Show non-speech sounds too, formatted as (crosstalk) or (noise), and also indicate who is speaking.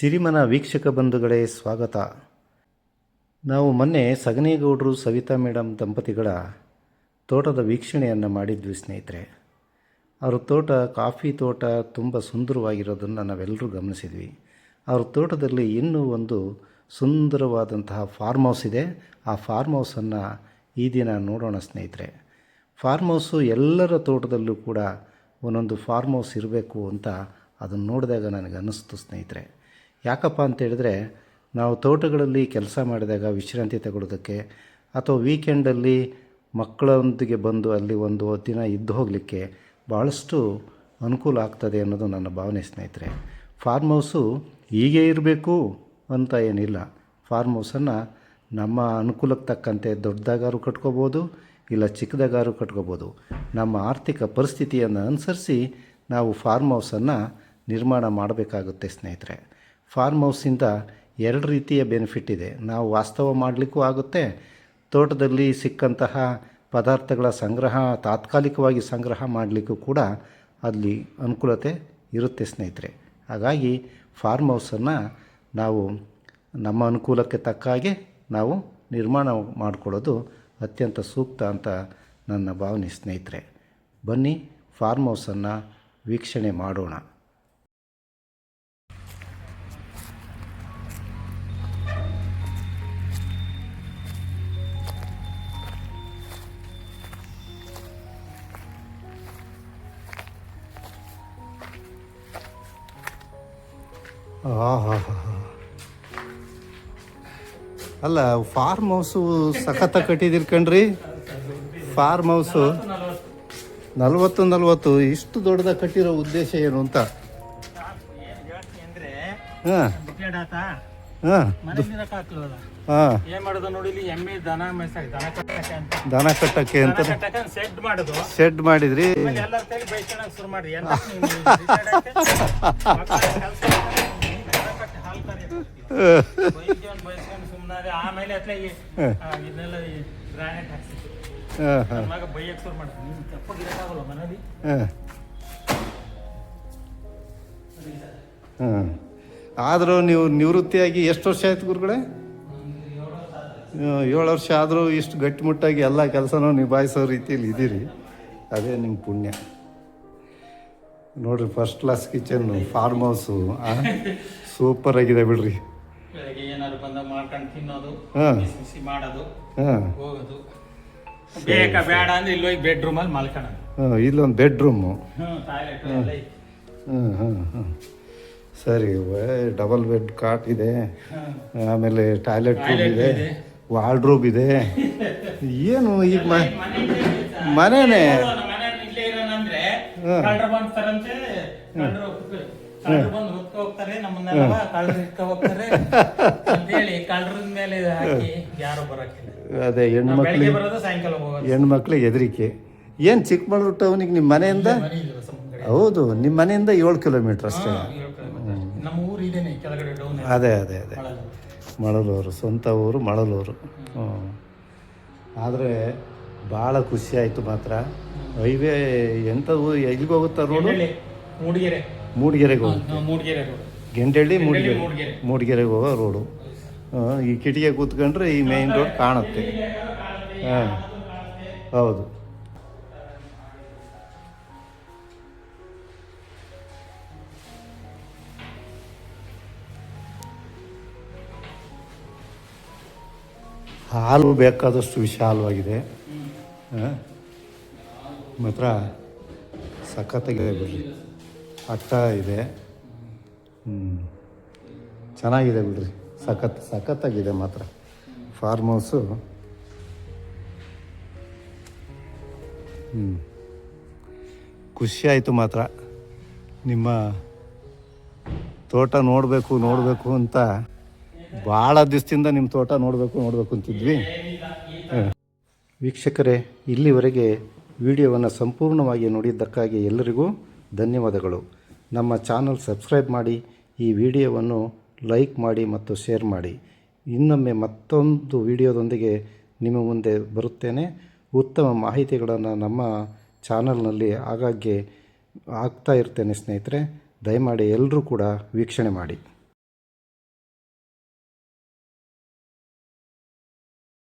Speaker 1: ಸಿರಿಮನ ವೀಕ್ಷಕ ಬಂಧುಗಳೇ, ಸ್ವಾಗತ. ನಾವು ಮೊನ್ನೆ ಸಗನೇಗೌಡರು ಸವಿತಾ ಮೇಡಮ್ ದಂಪತಿಗಳ ತೋಟದ ವೀಕ್ಷಣೆಯನ್ನು ಮಾಡಿದ್ವಿ ಸ್ನೇಹಿತರೆ. ಅವ್ರ ತೋಟ ಕಾಫಿ ತೋಟ ತುಂಬ ಸುಂದರವಾಗಿರೋದನ್ನು ನಾವೆಲ್ಲರೂ ಗಮನಿಸಿದ್ವಿ. ಅವ್ರ ತೋಟದಲ್ಲಿ ಇನ್ನೂ ಒಂದು ಸುಂದರವಾದಂತಹ ಫಾರ್ಮ್ ಹೌಸ್ ಇದೆ. ಆ ಫಾರ್ಮ್ ಹೌಸನ್ನು ಈ ದಿನ ನೋಡೋಣ ಸ್ನೇಹಿತರೆ. ಫಾರ್ಮ್ ಹೌಸು ಎಲ್ಲರ ತೋಟದಲ್ಲೂ ಕೂಡ ಒಂದೊಂದು ಫಾರ್ಮ್ ಹೌಸ್ ಇರಬೇಕು ಅಂತ ಅದನ್ನು ನೋಡಿದಾಗ ನನಗೆ ಅನ್ನಿಸ್ತು ಸ್ನೇಹಿತರೆ. ಯಾಕಪ್ಪ ಅಂತ ಹೇಳಿದ್ರೆ, ನಾವು ತೋಟಗಳಲ್ಲಿ ಕೆಲಸ ಮಾಡಿದಾಗ ವಿಶ್ರಾಂತಿ ತಗೊಳ್ಳೋದಕ್ಕೆ ಅಥವಾ ವೀಕೆಂಡಲ್ಲಿ ಮಕ್ಕಳೊಂದಿಗೆ ಬಂದು ಅಲ್ಲಿ ಒಂದು ದಿನ ಇದ್ದು ಹೋಗಲಿಕ್ಕೆ ಭಾಳಷ್ಟು ಅನುಕೂಲ ಆಗ್ತದೆ ಅನ್ನೋದು ನನ್ನ ಭಾವನೆ ಸ್ನೇಹಿತರೆ. ಫಾರ್ಮ್ ಹೌಸು ಹೀಗೆ ಇರಬೇಕು ಅಂತ ಏನಿಲ್ಲ. ಫಾರ್ಮ್ ಹೌಸನ್ನು ನಮ್ಮ ಅನುಕೂಲಕ್ಕೆ ತಕ್ಕಂತೆ ದೊಡ್ಡದಾಗಾರು ಕಟ್ಕೋಬೋದು, ಇಲ್ಲ ಚಿಕ್ಕದಾಗಾರು ಕಟ್ಕೋಬೋದು. ನಮ್ಮ ಆರ್ಥಿಕ ಪರಿಸ್ಥಿತಿಯನ್ನು ಅನುಸರಿಸಿ ನಾವು ಫಾರ್ಮ್ ಹೌಸನ್ನು ನಿರ್ಮಾಣ ಮಾಡಬೇಕಾಗುತ್ತೆ ಸ್ನೇಹಿತರೆ. ಫಾರ್ಮ್ ಹೌಸಿಂದ ಎರಡು ರೀತಿಯ ಬೆನಿಫಿಟ್ ಇದೆ. ನಾವು ವಾಸ್ತವ ಮಾಡಲಿಕ್ಕೂ ಆಗುತ್ತೆ, ತೋಟದಲ್ಲಿ ಸಿಕ್ಕಂತಹ ಪದಾರ್ಥಗಳ ಸಂಗ್ರಹ, ತಾತ್ಕಾಲಿಕವಾಗಿ ಸಂಗ್ರಹ ಮಾಡಲಿಕ್ಕೂ ಕೂಡ ಅಲ್ಲಿ ಅನುಕೂಲತೆ ಇರುತ್ತೆ ಸ್ನೇಹಿತರೆ. ಹಾಗಾಗಿ ಫಾರ್ಮ್ ಹೌಸನ್ನು ನಾವು ನಮ್ಮ ಅನುಕೂಲಕ್ಕೆ ತಕ್ಕ ಹಾಗೆ ನಾವು ನಿರ್ಮಾಣ ಮಾಡಿಕೊಳ್ಳೋದು ಅತ್ಯಂತ ಸೂಕ್ತ ಅಂತ ನನ್ನ ಭಾವನೆ ಸ್ನೇಹಿತರೆ. ಬನ್ನಿ ಫಾರ್ಮ್ ಹೌಸನ್ನು ವೀಕ್ಷಣೆ ಮಾಡೋಣ. (laughs) ಅಲ್ಲ ಫಾರ್ಮ್ ಹೌಸು ಸಖತ್ತ ಕಟ್ಟಿದಿರಿ ಕಣ್ರಿ. ಫಾರ್ಮ್ ಹೌಸು ನಲ್ವತ್ತು ನಲ್ವತ್ತು ಇಷ್ಟು ದೊಡ್ಡದಾಗ ಕಟ್ಟಿರೋ ಉದ್ದೇಶ ಏನು ಅಂತ?
Speaker 2: ದನ ಕಟ್ಟಕ್ಕೆ ಅಂತ?
Speaker 1: ಶೆಡ್ ಮಾಡಿದ್ರಿ. (laughs)
Speaker 2: ಬೈಸ್ಕೊಂಡ್ ಸುಮ್ನಾದೆ ಆಮೇಲೆ ಅತ್ಲೆ ಈ ಆ, ಇದನ್ನೆಲ್ಲ ಗ್ರಾನೈಟ್ ಹಾಕ್ಸಿ.
Speaker 1: ಹಾಂ ಹಾಂ.
Speaker 2: ಮಗ ಬೈಯಕ್ ಶುರು ಮಾಡ್ತೀನಿ. ನೀನು ತಪ್ಪಾಗಿರಕ್ಕಾಗಲ್ಲ ಮನೇಲಿ?
Speaker 1: ಹಾಂ. ಹಾಂ. ಆದರೂ ನೀವು ನಿವೃತ್ತಿಯಾಗಿ ಎಷ್ಟು ವರ್ಷ ಆಯ್ತು ಗುರುಗಳೇ? ಏಳು ವರ್ಷ. ಆದರೂ ಇಷ್ಟು ಗಟ್ಟಿಮುಟ್ಟಾಗಿ ಎಲ್ಲ ಕೆಲಸನೂ ನಿಭಾಯಿಸೋ ರೀತಿಯಲ್ಲಿ ಇದ್ದೀರಿ. ಅದೇ ನಿಮ್ಮ ಪುಣ್ಯ. ನೋಡಿರಿ first class kitchen farm house super ಆಗಿದೆ ಬಿಡ್ರಿ.
Speaker 2: ಬೆಳಗ್ಗೆ ಏನಾದ್ರು ಬಂದಾಗ ಮಾಡ್ಕೊಂಡು ತಿನ್ನೋದು
Speaker 1: ಹಾಂ.
Speaker 2: ಬಿಸಿ ಬಿಸಿ ಮಾಡೋದು
Speaker 1: ಹಾಂ.
Speaker 2: ಹೋಗೋದು. ಬೇಕಾ ಬೇಡ ಅಂದ್ರೆ ಇಲ್ಲಿ ಹೋಗಿ ಬೆಡ್ರೂಮ್ ಅಲ್ಲಿ ಮಲ್ಕೊಳ್ಳೋದು
Speaker 1: ಹಾಂ ಇಲ್ಲೊಂದು ಬೆಡ್ರೂಮು
Speaker 2: ಹ್ಞೂ ಟಾಯ್ಲೆಟ್ ಎಲ್ಲ ಐತಿ.
Speaker 1: ಹಾಂ ಹಾಂ ಹಾಂ. ಸರಿ ಡಬಲ್ ಬೆಡ್ ಕಾಟ್ ಇದೆ.
Speaker 2: ಹ್ಮ್.
Speaker 1: ಆಮೇಲೆ ಟಾಯ್ಲೆಟ್ ರೂಮ್
Speaker 2: Toilet
Speaker 1: ಇದೆ.
Speaker 2: ಇದೆ.
Speaker 1: ವಾರ್ಡ್ರೋಬ್ ಇದೆ. ಏನು ಈಗ ಮ
Speaker 2: ಮನೆ-
Speaker 1: ಮನೆನೇ.
Speaker 2: ನಮ್ಮ ಮನೆಯಲ್ಲಿ ಇಲ್ಲೇ ಇರೋಣಂದ್ರೆ ಕಳ್ಳರು ಬಂದ್ತಾರಂತೆ ಕಳ್ಳರು ಕಳ್ಳರು ಬಂದು ಹುಡ್ಕ ಹೋಗ್ತಾರೆ ನಮ್ಮನ್ನೆಲ್ಲ ಕಳ್ಳರು ಹಿಡ್ಕ ಹೋಗ್ತಾರೆ. ಅಂತ ಹೇಳಿ ಕಳ್ಳರ ಮೇಲೆ ಹಾಕಿ ಯಾರು ಬರಕ್ಕಿಲ್ಲ.
Speaker 1: ಅದೇ
Speaker 2: ಹೆಣ್ಣು
Speaker 1: ಹೆಣ್ಮಕ್ಳಿಗೆ
Speaker 2: ಬರೋದು ಸಾಯಂಕಾಲ ಹೋಗೋದು.
Speaker 1: ಹೆಣ್ಮಕ್ಳಿಗೆ ಹೆದರಿಕೆ. ಏನು ಚಿಕ್ಕಮಗಳೂರು ಟೌನಿಗೆ ನಿಮ್ಮ ಮನೆಯಿಂದ?
Speaker 2: ಮನೆ ಇಲ್ಲ ಸಮುದ್ರ
Speaker 1: ಹೌದು ನಿಮ್ಮ ಮನೆಯಿಂದ ಏಳು ಕಿಲೋಮೀಟ್ರ್ ಅಷ್ಟೇ.
Speaker 2: ನಮ್ಮ ಊರು ಇದೇನೆ ಕೆಳಗಡೆ ಡೌನ್
Speaker 1: ಅದೇ ಅದೇ ಅದೇ. ಮಳಲೂರು. ಸ್ವಂತ ಊರು ಮಳಲೂರು. ಹ್ಞೂ ಆದರೆ ಭಾಳ ಖುಷಿ ಆಯಿತು ಮಾತ್ರ. ಹೈವೇ ಎಂಥ ಊರು ಎಲ್ಲಿಗೆ ಹೋಗುತ್ತಾ ರೋಡು?
Speaker 2: ಮೂಡಿಗೆರೆ.
Speaker 1: ಮೂಡಿಗೆರೆಗೆ
Speaker 2: ಹೋಗಿ ಮೂಡಿಗೆರೆ.
Speaker 1: ಗೆಂಡಳ್ಳಿ ಮೂಡಿಗೆರೆ.
Speaker 2: ಮೂಡಿಗೆರೆ.
Speaker 1: ಮೂಡಿಗೆರೆಗೆ ಹೋಗೋ ರೋಡು. ಹಾಂ, ಈ ಕಿಟಿಗೆ ಕೂತ್ಕೊಂಡ್ರೆ ಈ ಮೇನ್ ರೋಡ್ ಕಾಣುತ್ತೆ. ಹಾಂ ಹೌದು. ಹಾಲು ಬೇಕಾದಷ್ಟು ವಿಶಾಲವಾಗಿದೆ. ಮಾತ್ರ ಸಖತ್ತಾಗಿದೆ ಬಿಡ್ರಿ. ಅಟ್ಟ ಇದೆ. ಚೆನ್ನಾಗಿದೆ ಬಿಡ್ರಿ. ಸಖತ್, ಸಖತ್ತಾಗಿದೆ ಮಾತ್ರ. ಫಾರ್ಮ್ ಹೌಸು ಹ್ಞೂ ಖುಷಿ ಆಯಿತು ಮಾತ್ರ. ನಿಮ್ಮ ತೋಟ ನೋಡಬೇಕು ನೋಡಬೇಕು ಅಂತ ಭಾಳ ದಿವಸದಿಂದ ನಿಮ್ಮ ತೋಟ ನೋಡಬೇಕು ನೋಡಬೇಕು ಅಂತಿದ್ವಿ. ವೀಕ್ಷಕರೇ, ಇಲ್ಲಿವರೆಗೆ ವಿಡಿಯೋವನ್ನು ಸಂಪೂರ್ಣವಾಗಿ ನೋಡಿದ್ದಕ್ಕಾಗಿ ಎಲ್ಲರಿಗೂ ಧನ್ಯವಾದಗಳು. ನಮ್ಮ ಚಾನಲ್ ಸಬ್ಸ್ಕ್ರೈಬ್ ಮಾಡಿ, ಈ ವಿಡಿಯೋವನ್ನು ಲೈಕ್ ಮಾಡಿ ಮತ್ತು ಶೇರ್ ಮಾಡಿ. ಇನ್ನೊಮ್ಮೆ ಮತ್ತೊಂದು ವಿಡಿಯೋದೊಂದಿಗೆ ನಿಮ್ಮ ಮುಂದೆ ಬರುತ್ತೇನೆ. ಉತ್ತಮ ಮಾಹಿತಿಗಳನ್ನು ನಮ್ಮ ಚಾನಲ್ನಲ್ಲಿ ಆಗಾಗ್ಗೆ ಆಗ್ತಾ ಇರ್ತೇನೆ ಸ್ನೇಹಿತರೆ. ದಯಮಾಡಿ ಎಲ್ಲರೂ ಕೂಡ ವೀಕ್ಷಣೆ ಮಾಡಿ.